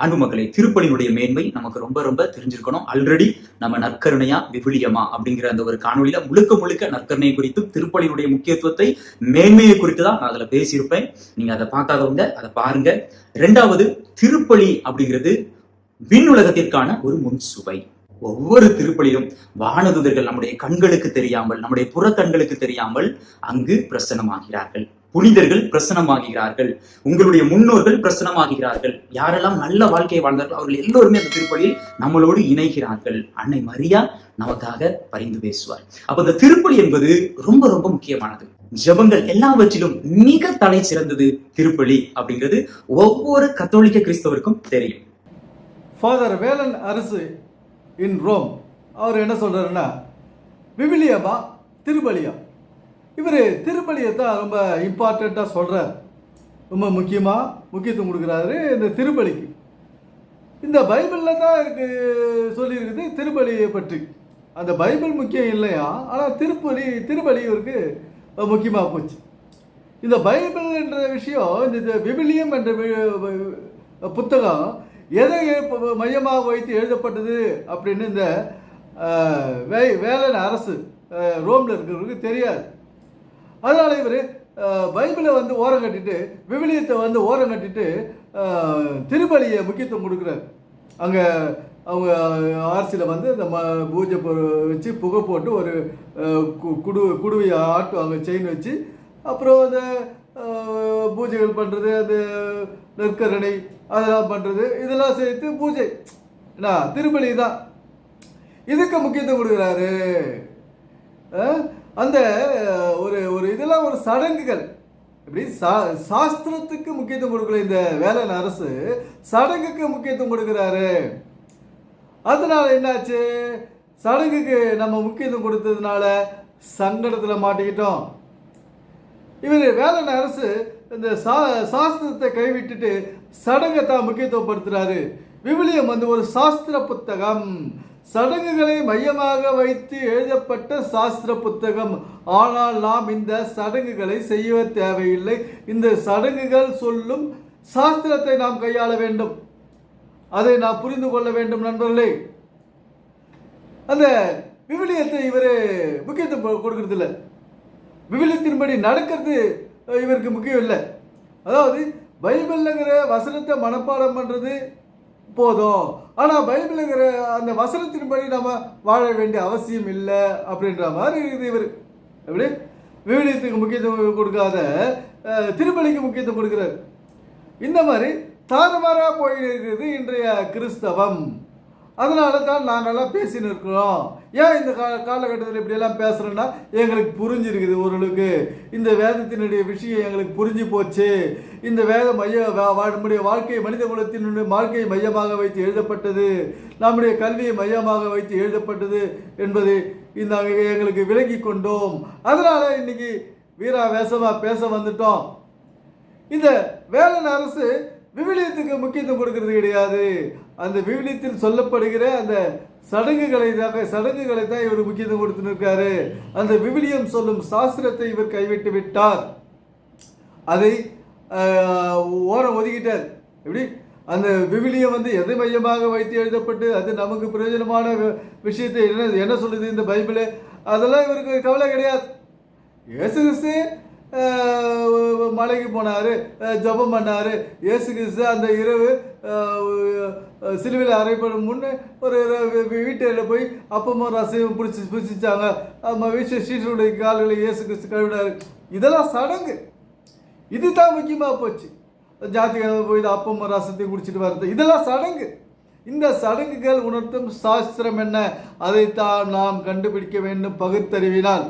அன்பு மக்களை திருப்பலினுடைய மேன்மை நமக்கு ரொம்ப ரொம்ப தெரிஞ்சிருக்கணும். ஆல்ரெடி நம்ம நற்கருணையா விவிலியமா அப்படிங்கிற அந்த ஒரு காணொலியில முழுக்க முழுக்க நற்கருணை குறித்தும் திருப்பலினுடைய முக்கியத்துவத்தை மேன்மையை குறித்து தான் நான் அதுல பேசியிருப்பேன். நீங்க அதை பார்க்காதவங்க அதை பாருங்க. ரெண்டாவது திருப்பலி அப்படிங்கிறது விண்ணுலகத்திற்கான ஒரு முன் சுவை ஒவ்வொரு திருப்பலியும் வானதுதர்கள் நம்முடைய கண்களுக்கு தெரியாமல் நம்முடைய புறக்கண்களுக்கு தெரியாமல் அங்கு பிரசனமாகிறார்கள் புனிதர்கள் பிரசனமாகிறார்கள் உங்களுடைய முன்னோர்கள் பிரசனமாகிறார்கள் யாரெல்லாம் நல்ல வாழ்க்கையை வாழ்ந்தார்கள் அவர்கள் எல்லோருமே அந்த திருப்பலியில் நம்மளோடு இணைகிறார்கள். அன்னை மரியா நமக்காக பரிந்து பேசுவார். அப்ப இந்த திருப்பலி என்பது ரொம்ப ரொம்ப முக்கியமானது. ஜெபங்கள் எல்லாவற்றிலும் மிக தலை சிறந்தது திருப்பலி அப்படிங்கிறது ஒவ்வொரு கத்தோலிக்க கிறிஸ்தவருக்கும் தெரியும். ஃபாதர் வேலன் அரசு இன் ரோம் அவர் என்ன சொல்றாருன்னா விவிலியமா திருப்பலியா? இவர் திருப்பலியை தான் ரொம்ப இம்பார்ட்டண்ட்டாக சொல்கிறார் ரொம்ப முக்கியமாக முக்கியத்துவம் கொடுக்குறாரு இந்த திருப்பலிக்கு. இந்த பைபிளில் தான் இருக்கு சொல்லியிருக்குது திருப்பலியை பற்றி. அந்த பைபிள் முக்கியம் இல்லையா? ஆனால் திருப்பலி திருப்பலி இவருக்கு முக்கியமாக போச்சு. இந்த பைபிள் என்ற விஷயம் இந்த விவிலியம் என்ற புத்தகம் எதை மையமாக வைத்து எழுதப்பட்டது அப்படின்னு இந்த வே வேலன் அரசு ரோமில் இருக்கிறவருக்கு தெரியாது. அதனால இவர் பைபிளை வந்து ஓரம் கட்டிட்டு விவிலியத்தை வந்து ஓரம் கட்டிட்டு திருப்பலியை முக்கியத்துவம் கொடுக்குறாரு. அங்கே அவங்க ஆர்சியில் வந்து இந்த ம பூஜை பொரு வச்சு புகை போட்டு ஒரு கு- குடு குடுவையை ஆட்டுவாங்க செயின் வச்சு அப்புறம் அந்த பூஜைகள் பண்ணுறது அந்த நெற்கரணை அதெல்லாம் பண்ணுறது இதெல்லாம் சேர்த்து பூஜை. என்ன திருப்பலி தான். இதுக்கு முக்கியத்துவம் கொடுக்குறாரு. அந்த ஒரு ஒரு இதெல்லாம் ஒரு சடங்குகள். இப்படி சா சாஸ்திரத்துக்கு முக்கியத்துவம் கொடுக்கல இந்த வேலன் அரசு. சடங்குக்கு முக்கியத்துவம் கொடுக்குறாரு. அதனால என்னாச்சு? சடங்குக்கு நம்ம முக்கியத்துவம் கொடுத்ததுனால சங்கடத்தில் மாட்டிக்கிட்டோம். இவர் வேலன் அரசு இந்த சா சாஸ்திரத்தை கைவிட்டுட்டு சடங்கை தான் முக்கியத்துவப்படுத்துகிறாரு விவிலியம் வந்து ஒரு சாஸ்திர புத்தகம். சடங்குகளை மையமாக வைத்து எழுதப்பட்ட சாஸ்திர புத்தகம். ஆனால் நாம் இந்த சடங்குகளை செய்ய தேவையில்லை. இந்த சடங்குகள் சொல்லும் சாஸ்திரத்தை நாம் கையாள வேண்டும். அதை நாம் புரிந்து கொள்ள வேண்டும் நண்பர்களே. அந்த விவிலியத்தை இவர் முக்கியத்துவம் கொடுக்கறதில்ல. விவிலியத்தின்படி நடக்கிறது இவருக்கு முக்கியம் இல்லை. அதாவது பைபிள்ங்கிற வசனத்தை மனப்பாடம் பண்ணுறது போதும் ஆனால் பைபிளுங்கிற அந்த வசனத்தின்படி நம்ம வாழ வேண்டிய அவசியம் இல்லை அப்படின்ற மாதிரி இருக்குது இவர். எப்படி? விவிலியத்துக்கு முக்கியத்துவம் கொடுக்காத திருப்பலிக்கு முக்கியத்துவம் கொடுக்குறாரு. இந்த மாதிரி தாறுமாறாக போயிருக்கிறது இன்றைய கிறிஸ்தவம். அதனால தான் நாங்கள்லாம் பேசின்னு இருக்கிறோம். ஏன் இந்த கா காலகட்டத்தில் இப்படியெல்லாம் பேசுகிறோன்னா எங்களுக்கு புரிஞ்சிருக்குது ஓரளவுக்கு. இந்த வேதத்தினுடைய விஷயம் எங்களுக்கு புரிஞ்சு போச்சு. இந்த வேதம் மைய வா- நம்முடைய வாழ்க்கை மனித குலத்தினுடைய வாழ்க்கையை மையமாக வைத்து எழுதப்பட்டது. நம்முடைய கல்வியை மையமாக வைத்து எழுதப்பட்டது என்பது இந்த எங்களுக்கு விளங்கி கொண்டோம். அதனால் இன்றைக்கி வீரா வேஷமாக பேச வந்துட்டோம். இந்த வேலன் அரசு விவிலியத்துக்கு முக்கியத்துவம் கொடுக்கறது கிடையாது. அந்த விவிலியத்தில் சொல்லப்படுகிற அந்த சடங்குகளை தான் சடங்குகளை தான் இவர் முக்கியத்துவம் கொடுத்துன்னு இருக்காரு. அந்த விவிலியம் சொல்லும் சாஸ்திரத்தை இவர் கைவிட்டு விட்டார். அதை ஓரம் ஒதுக்கிட்டார். எப்படி? அந்த விவிலியம் வந்து எதை மையமாக வைத்து எழுதப்பட்டு அது நமக்கு பிரயோஜனமான விஷயத்தை என்ன என்ன சொல்லுது இந்த பைபிளு? அதெல்லாம் இவருக்கு கவலை கிடையாது. இயேசு கிறிஸ்து மலைக்கு போனார் ஜெபம் பண்ணார். இயேசு கிறிஸ்து அந்த இரவு சிலுவையில் அறைப்படும் முன்னே ஒரு வீட்டில் போய் அப்பமும் ரசையும் பிடிச்சி பிடிச்சிச்சாங்க நம்ம வீட்டு ஸ்ரீஷனுடைய கால்களை இயேசு கிறிஸ்து கழுவினார். இதெல்லாம் சடங்கு. இதுதான் முக்கியமாக போச்சு. ஜாத்திக போய் அப்பமும் ரசத்தையும் குடிச்சிட்டு வர்றது இதெல்லாம் சடங்கு. இந்த சடங்குகள் உணர்த்தும் சாஸ்திரம் என்ன? அதைத்தான் நாம் கண்டுபிடிக்க வேண்டும் பகுத்தறிவினால்.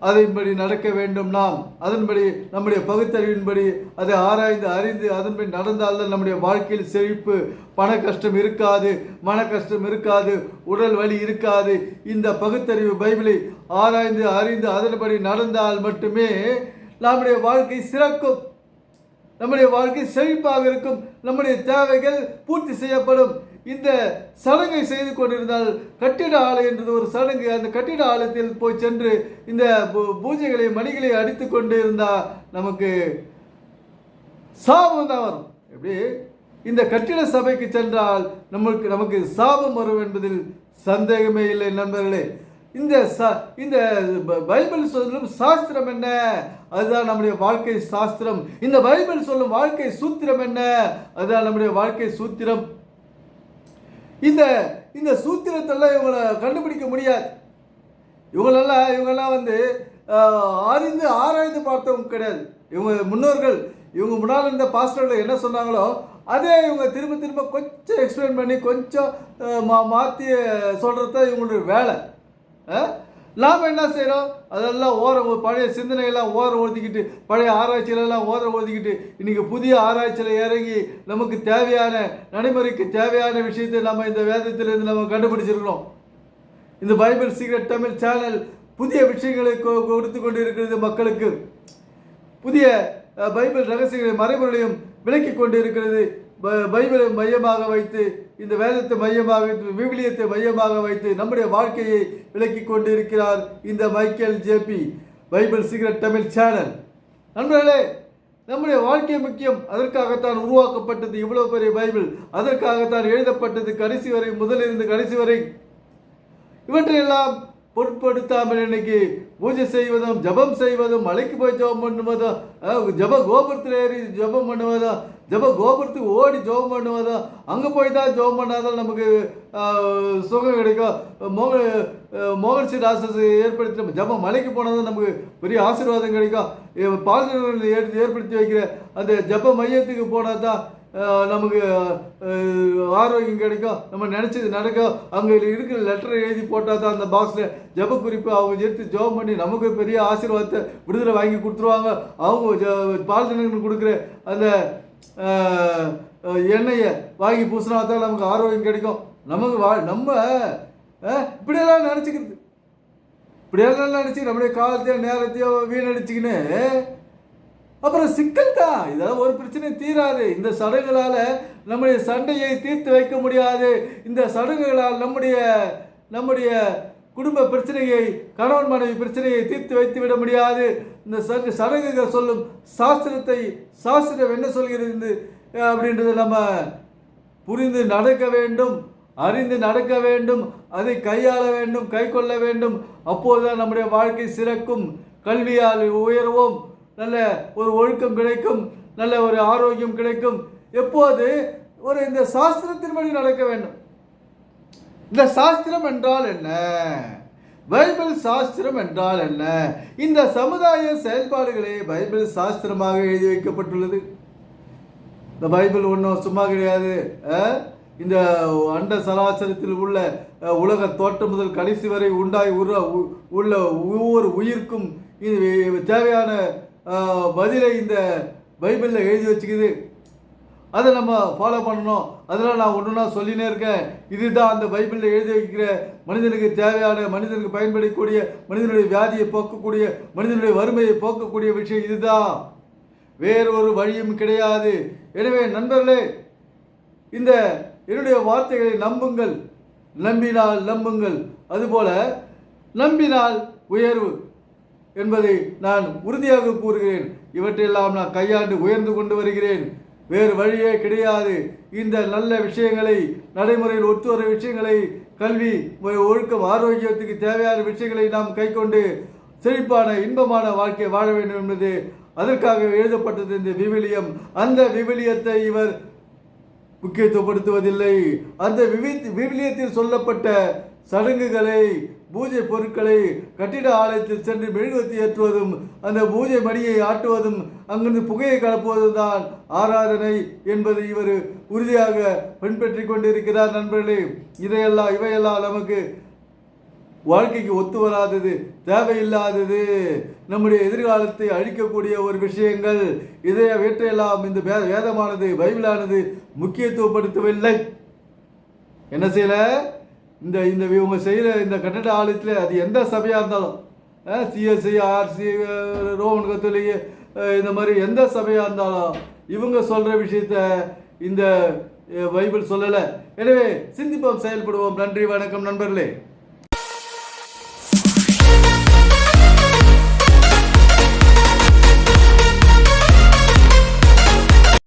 அதன்படி நடக்க வேண்டும் நாம். அதன்படி நம்முடைய பகுத்தறிவின்படி அதை ஆராய்ந்து அறிந்து அதன்படி நடந்தால்தான் நம்முடைய வாழ்க்கையில் செழிப்பு பண கஷ்டம் இருக்காது மன கஷ்டம் இருக்காது உடல் வலி இருக்காது. இந்த பகுத்தறிவு பைபிளை ஆராய்ந்து அறிந்து அதன்படி நடந்தால் மட்டுமே நம்முடைய வாழ்க்கை சிறக்கும். நம்முடைய வாழ்க்கை செழிப்பாக இருக்கும். நம்முடைய தேவைகள் பூர்த்தி செய்யப்படும். இந்த சடங்கை செய்து கொண்டிருந்தால் கட்டிட ஆலை என்றது ஒரு சடங்கு. அந்த கட்டிட ஆலயத்தில் போய் சென்று இந்த பூ- பூஜைகளை மணிகளை அடித்து கொண்டு இருந்தால் நமக்கு சாபம் தான் வரும். எப்படி? இந்த கட்டிட சபைக்கு சென்றால் நமக்கு நமக்கு சாபம் வரும் என்பதில் சந்தேகமே இல்லை நண்பர்களே. இந்த ச இந்த பைபிள் சொல்லும் சாஸ்திரம் என்ன? அதுதான் நம்முடைய வாழ்க்கை சாஸ்திரம். இந்த பைபிள் சொல்லும் வாழ்க்கை சூத்திரம் என்ன? அதுதான் நம்முடைய வாழ்க்கை சூத்திரம். இந்த இந்த சூத்திரத்தெல்லாம் இவங்களை கண்டுபிடிக்க முடியாது. இவங்களெல்லாம் இவங்கெல்லாம் வந்து அறிந்து ஆராய்ந்து பார்த்தவங்க கிடையாது. இவங்க முன்னோர்கள் இவங்க முன்னால் இருந்த பாஸ்டர்கள் என்ன சொன்னாங்களோ அதே இவங்க திரும்ப திரும்ப கொஞ்சம் எக்ஸ்பிளைன் பண்ணி கொஞ்சம் மா மாற்றி சொல்கிறது தான் இவங்களுடைய வேலை. நாம் என்ன செய்கிறோம் அதெல்லாம் ஓரம் பழைய சிந்தனையெல்லாம் ஓரம் ஒதுக்கிட்டு பழைய ஆராய்ச்சியிலெல்லாம் ஓரம் ஒதுக்கிட்டு இன்றைக்கி புதிய ஆராய்ச்சியில் இறங்கி நமக்கு தேவையான நடைமுறைக்கு தேவையான விஷயத்தை நம்ம இந்த வேதத்திலிருந்து நம்ம கண்டுபிடிச்சிருக்கிறோம். இந்த பைபிள் சீக்ரெட் தமிழ் சேனல் புதிய விஷயங்களை கொ- கொடுத்து கொண்டு இருக்கிறது மக்களுக்கு. புதிய பைபிள் ரகசியங்களை மறைமுறையும் விளக்கி கொண்டு இருக்கிறது பைபிளை மையமாக வைத்து இந்த வேதத்தை மையமாக வைத்து விவிலியத்தை மையமாக வைத்து நம்முடைய வாழ்க்கையை விளக்கி கொண்டு இருக்கிறார் இந்த Michael J P Bible secret Tamil channel. நண்பர்களே நம்முடைய வாழ்க்கை முக்கியம் அதற்காகத்தான் உருவாக்கப்பட்டது இவ்வளோ பெரிய பைபிள் அதற்காகத்தான் எழுதப்பட்டது கடைசி வரை முதலிருந்து கடைசி வரை. இவற்றையெல்லாம் பொருட்படுத்தாமல் இன்னைக்கு பூஜை செய்வதும் ஜெபம் செய்வதும் மலைக்கு போய் ஜெபம் பண்ணுவதும் ஜப கோபுரத்தில் ஏறி ஜெபம் பண்ணுவதும் ஜப கோபுரத்துக்கு ஓடி ஜோபம் பண்ணுவதும் அங்கே போய் தான் ஜோபம் பண்ணாதான் நமக்கு சுகம் கிடைக்கும். மோக அஹ், மோகன்சி ராசஸ் ஏற்படுத்தி ஜெபம் மலைக்கு போனால் தான் நமக்கு பெரிய ஆசீர்வாதம் கிடைக்கும். பால்கள் ஏற்படுத்தி வைக்கிற அந்த ஜெப மையத்துக்கு போனால் தான் நமக்கு ஆரோக்கியம் கிடைக்கும். நம்ம நினச்சது நடக்கும். அங்கே இருக்கிற லெட்டர் எழுதி போட்டால் தான் அந்த பாக்ஸில் ஜெப குறிப்பு அவங்க எடுத்து ஜெபம் பண்ணி நமக்கு பெரிய ஆசீர்வாதத்தை விடுதலை வாங்கி கொடுத்துருவாங்க. அவங்க ஜ- பால் கொடுக்குற அந்த எண்ணெயை வாங்கி பூசினா தான் நமக்கு ஆரோக்கியம் கிடைக்கும். நமக்கு வா நம்ம இப்படியெல்லாம் நினச்சிக்கிறது. இப்படியெல்லாம் நினச்சி நம்முடைய காலத்தையோ நேரத்தையோ வீணடிச்சுக்கின்னு அப்புறம் சிக்கல் தான். இதெல்லாம் ஒரு பிரச்சனையும் தீராது. இந்த சடங்குகளால் நம்முடைய சண்டையை தீர்த்து வைக்க முடியாது. இந்த சடங்குகளால் நம்முடைய நம்முடைய குடும்ப பிரச்சனையை கணவன் மனைவி பிரச்சனையை தீர்த்து வைத்து விட முடியாது. இந்த சங்க சடங்குகள் சொல்லும் சாஸ்திரத்தை சாஸ்திரம் என்ன சொல்கிறது அப்படின்றத நம்ம புரிந்து நடக்க வேண்டும் அறிந்து நடக்க வேண்டும் அதை கையாள வேண்டும் கை கொள்ள வேண்டும். அப்போதுதான் நம்முடைய வாழ்க்கை சிறக்கும். கல்வியால் உயர்வோம். நல்ல ஒரு ஒழுக்கம் கிடைக்கும். நல்ல ஒரு ஆரோக்கியம் கிடைக்கும். எப்போது? ஒரு இந்த சாஸ்திரத்தின்படி நடக்க வேண்டும். இந்த சாஸ்திரம் என்றால் என்ன? பைபிள் சாஸ்திரம் என்றால் என்ன? இந்த சமுதாய செயல்பாடுகளே பைபிள் சாஸ்திரமாக எழுதி வைக்கப்பட்டுள்ளது. இந்த பைபிள் ஒன்றும் சும்மா கிடையாது. இந்த அண்ட சராசரத்தில் உள்ள உலக தோற்றம் முதல் கடைசி வரை உண்டாய் உருவ உ- உள்ள ஒவ்வொரு உயிர்க்கும் இது தேவையான பதிலை இந்த பைபிளில் எழுதி வச்சுக்குது. அதை நம்ம ஃபாலோ பண்ணணும். அதெல்லாம் நான் ஒன்றுனா சொல்லினே இருக்கேன். இதுதான் அந்த பைபிளில் எழுதி வைக்கிற மனிதனுக்கு தேவையான மனிதனுக்கு பயன்படக்கூடிய மனிதனுடைய வியாதியை போக்கக்கூடிய மனிதனுடைய வறுமையை போக்கக்கூடிய விஷயம் இதுதான். வேறு ஒரு வழியும் கிடையாது. எனவே நண்பர்களே இந்த என்னுடைய வார்த்தைகளை நம்புங்கள். நம்பினால் நம்புங்கள். அதுபோல நம்பினால் உயர்வு என்பதை நான் உறுதியாக கூறுகிறேன். இவற்றையெல்லாம் நான் கையாண்டு உயர்ந்து கொண்டு வருகிறேன். வேறு வழியே கிடையாது. இந்த நல்ல விஷயங்களை நடைமுறையில் ஒத்து வர விஷயங்களை கல்வி ஒழுக்கம் ஆரோக்கியத்துக்கு தேவையான விஷயங்களை நாம் கைக்கொண்டு செழிப்பான இன்பமான வாழ்க்கை வாழ வேண்டும் என்பது அதற்காக எழுதப்பட்டது இந்த விவிலியம். அந்த விவிலியத்தை இவர் முக்கியத்துவப்படுத்துவதில்லை. அந்த விவி விவிலியத்தில் சொல்லப்பட்ட சடங்குகளை பூஜை பொருட்களை கட்டிட ஆலயத்தில் சென்று மெழுகுவத்தி ஏற்றுவதும் அந்த பூஜை மணியை ஆட்டுவதும் அங்கிருந்து புகையை கலப்புவதும் தான் ஆராதனை என்பது இவர் உறுதியாக பின்பற்றி கொண்டிருக்கிறார் நண்பர்களே. இதையெல்லாம் இவையெல்லாம் நமக்கு வாழ்க்கைக்கு ஒத்து வராதது தேவையில்லாதது. நம்முடைய எதிர்காலத்தை அழிக்கக்கூடிய ஒரு விஷயங்கள். இதை வேற்றையெல்லாம் இந்த வே வேதமானது பைபிளானது முக்கியத்துவப்படுத்தவில்லை. என்ன செய்யலை? இந்த இந்த இவங்க செய்கிற இந்த கட்டட ஆலயத்தில் அது எந்த சபையாக இருந்தாலும் சிஎஸ்சி ஆர்சி ரோமன் கத்தோலிக்கு இந்த மாதிரி எந்த சபையாக இருந்தாலும் இவங்க சொல்கிற விஷயத்த இந்த பைபிள் சொல்லலை. எனவே சிந்திப்போம் செயல்படுவோம். நன்றி வணக்கம் நண்பர்களே.